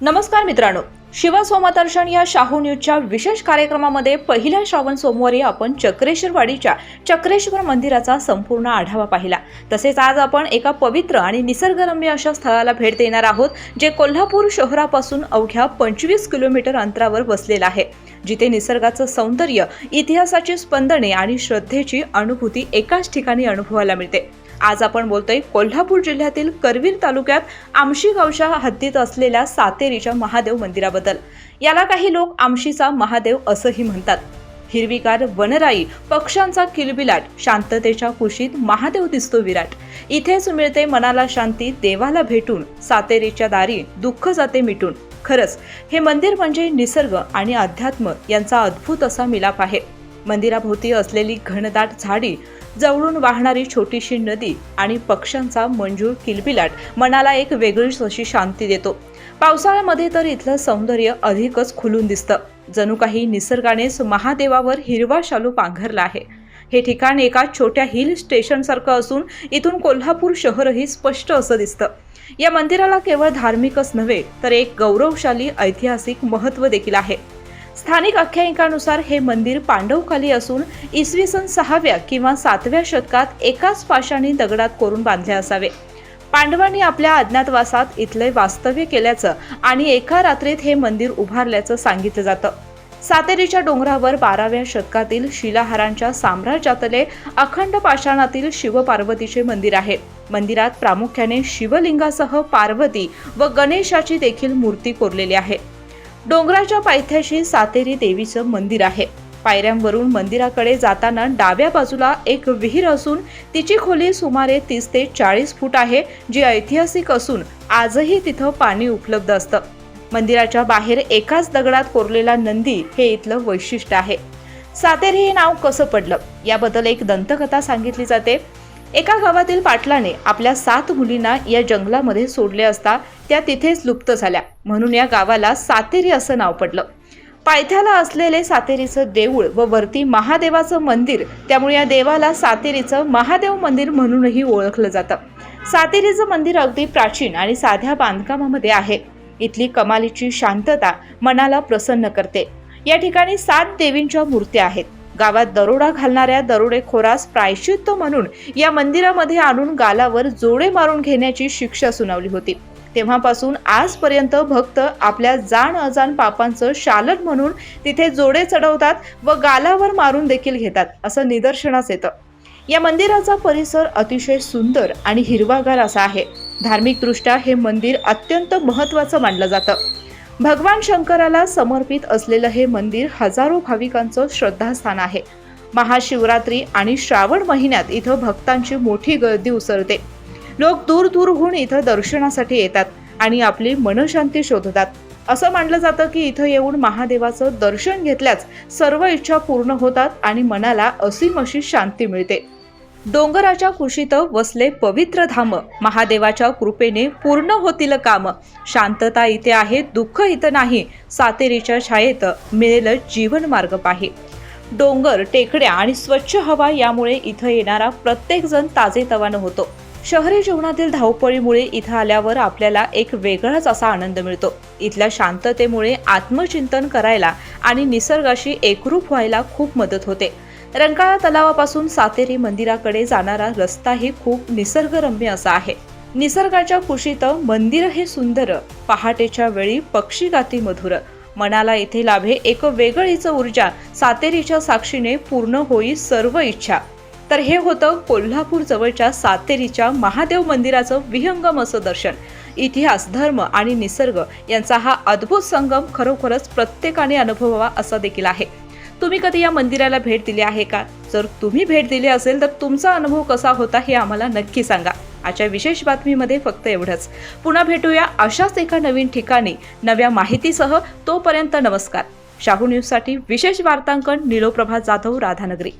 नमस्कार मित्रांनो. शिवसोमदर्शन या शाहू न्यूजच्या विशेष कार्यक्रमामध्ये पहिल्या श्रावण सोमवारी आपण चक्रेश्वरवाडीच्या चक्रेश्वर मंदिराचा संपूर्ण आढावा पाहिला. तसेच आज आपण एका पवित्र आणि निसर्गरम्य अशा स्थळाला भेट देणार आहोत जे कोल्हापूर शहरापासून अवघ्या पंचवीस किलोमीटर अंतरावर वसलेलं आहे. जिथे निसर्गाचं सौंदर्य इतिहासाची स्पंदने आणि श्रद्धेची अनुभूती एकाच ठिकाणी अनुभवायला मिळते. आज आपण बोलतोय कोल्हापूर जिल्ह्यातील करवीर तालुक्यात आमशी गावच्या हद्दीत असलेल्या सातेरीच्या महादेव मंदिराबद्दल. याला काही लोक आमशीचा महादेव असंही म्हणतात. हिरवीगार वनराई पक्ष्यांचा किलबिलाट शांततेच्या कुशीत महादेव दिसतो विराट. इथेच मिळते मनाला शांती देवाला भेटून सातेरीच्या दारी दुःख जाते मिटून. खरंच हे मंदिर म्हणजे निसर्ग आणि अध्यात्म यांचा अद्भुत असा मिलाप आहे. मंदिराभोवती असलेली घनदाट झाडी जवळून वाहणारी छोटीशी नदी आणि पक्ष्यांचा मंजूळ किलबिलाट मनाला एक वेगळीच अशी शांती देतो. पावसाळ्यामध्ये तर इथलं सौंदर्य अधिकच खुलून दिसतं. जणू काही निसर्गानेच महादेवावर हिरवा शालू पांघरला आहे. हे ठिकाण एका छोट्या हिल स्टेशनसारखं असून इथून कोल्हापूर शहरही स्पष्ट असं दिसतं. या मंदिराला केवळ धार्मिकच नव्हे तर एक गौरवशाली ऐतिहासिक महत्त्व देखील आहे. स्थानिक आख्यायिकानुसार हे मंदिर पांडवखाली असून इसवी सन सहाव्या किंवा सातव्या शतकात एकाच पाशाने दगडात कोरून बांधले असावे. पांडवांनी आपल्या अज्ञातवासात इथले वास्तव्य केल्याचं आणि एका रात्रीत हे मंदिर उभारल्याचं सांगितलं जातं. सातेरीच्या डोंगरावर बाराव्या शतकातील शिलाहारांच्या साम्राज्यातले अखंड पाषाणातील शिवपार्वतीचे मंदिर आहे. मंदिरात प्रामुख्याने शिवलिंगासह पार्वती व गणेशाची देखील मूर्ती कोरलेली आहे. डोंगराच्या पायथ्याशी सातेरी देवीचं मंदिर आहे. पायऱ्यांवरून मंदिराकडे जाताना डाव्या बाजूला एक विहीर असून तिची खोली सुमारे तीस ते चाळीस फूट आहे जी ऐतिहासिक असून आजही तिथं पाणी उपलब्ध असतं. मंदिराच्या बाहेर एकाच दगडात कोरलेला नंदी हे इथलं वैशिष्ट्य आहे. सातेरी हे नाव कसं पडलं? याबद्दल एक दंतकथा सांगितली जाते. एका गावातील पाटलाने आपल्या सात मुलींना या जंगलामध्ये सोडले असता त्या तिथेच लुप्त झाल्या. म्हणून या गावाला सातेरी असं नाव पडलं. पायथ्याला असलेले सातेरीचं देऊळ व वरती महादेवाचं मंदिर त्यामुळे या देवाला सातेरीचं महादेव मंदिर म्हणूनही ओळखलं जातं. सातेरीचं मंदिर अगदी प्राचीन आणि साध्या बांधकामामध्ये आहे. इथली कमालीची शांतता मनाला प्रसन्न करते. या ठिकाणी सात देवींच्या मूर्त्या आहेत. गावात दरोडा घालणाऱ्या दरोडेखोरास प्रायश्चित्त म्हणून या मंदिरामध्ये आणून गालावर जोडे मारून घेण्याची शिक्षा सुनावली होती. तेव्हापासून आजपर्यंत भक्त आपल्या जाण अजाण पापांचं शालन म्हणून तिथे जोडे चढवतात व गालावर मारून देखील घेतात असं निदर्शनास येतं. या मंदिराचा परिसर अतिशय सुंदर आणि हिरवागार असा आहे. धार्मिकदृष्ट्या हे मंदिर अत्यंत महत्त्वाचं मानलं जातं. भगवान शंकराला समर्पित असलेलं हे मंदिर हजारो भाविकांचं श्रद्धास्थान आहे. महाशिवरात्री आणि श्रावण महिन्यात इथं भक्तांची मोठी गर्दी उसळते. लोक दूर दूरहून इथं दर्शनासाठी येतात आणि आपली मनशांती शोधतात. असं मानलं जातं की इथं येऊन महादेवाचं दर्शन घेतल्यास सर्व इच्छा पूर्ण होतात आणि मनाला असीम अशी शांती मिळते. डोंगराच्या कुशीत वसले पवित्र धाम. महादेवाच्या कृपेने पूर्ण होतील काम. शांतता इथे आहे दुःख इथं नाही. सातेरीच्या छायेत मिळेल जीवन मार्ग पाहे. डोंगर टेकड्या आणि स्वच्छ हवा यामुळे इथं येणारा प्रत्येक जण ताजेतवानं होतो. शहरी जीवनातील धावपळीमुळे इथं आल्यावर आपल्याला एक वेगळाच असा आनंद मिळतो. इथल्या शांततेमुळे आत्मचिंतन करायला आणि निसर्गाशी एकरूप व्हायला खूप मदत होते. रंकाळा तलावापासून सातेरी मंदिराकडे जाणारा रस्ताही खूप निसर्गरम्य असा आहे. निसर्गाच्या कुशीत मंदिर हे सुंदर पहाटेच्या वेळी पक्षी गाती मधुर. मनाला इथे लाभे एक वेगळीच ऊर्जा सातेरीच्या साक्षीने पूर्ण होई सर्व इच्छा. तर हे होतं कोल्हापूर जवळच्या सातेरीच्या महादेव मंदिराचं विहंगम असं दर्शन. इतिहास धर्म आणि निसर्ग यांचा हा अद्भुत संगम खरोखरच प्रत्येकाने अनुभवावा असा देखील आहे. तुम्ही कधी या मंदिराला भेट दिली आहे का? जर तुम्ही भेट दिली असेल तर तुमचा अनुभव कसा होता हे आम्हाला नक्की सांगा. आजच्या विशेष बातमीमध्ये फक्त एवढंच. पुन्हा भेटूया अशाच एका नवीन ठिकाणी नव्या माहितीसह. तोपर्यंत नमस्कार. शाहू न्यूजसाठी विशेष वार्तांकन निलोप्रभा जाधव राधानगरी.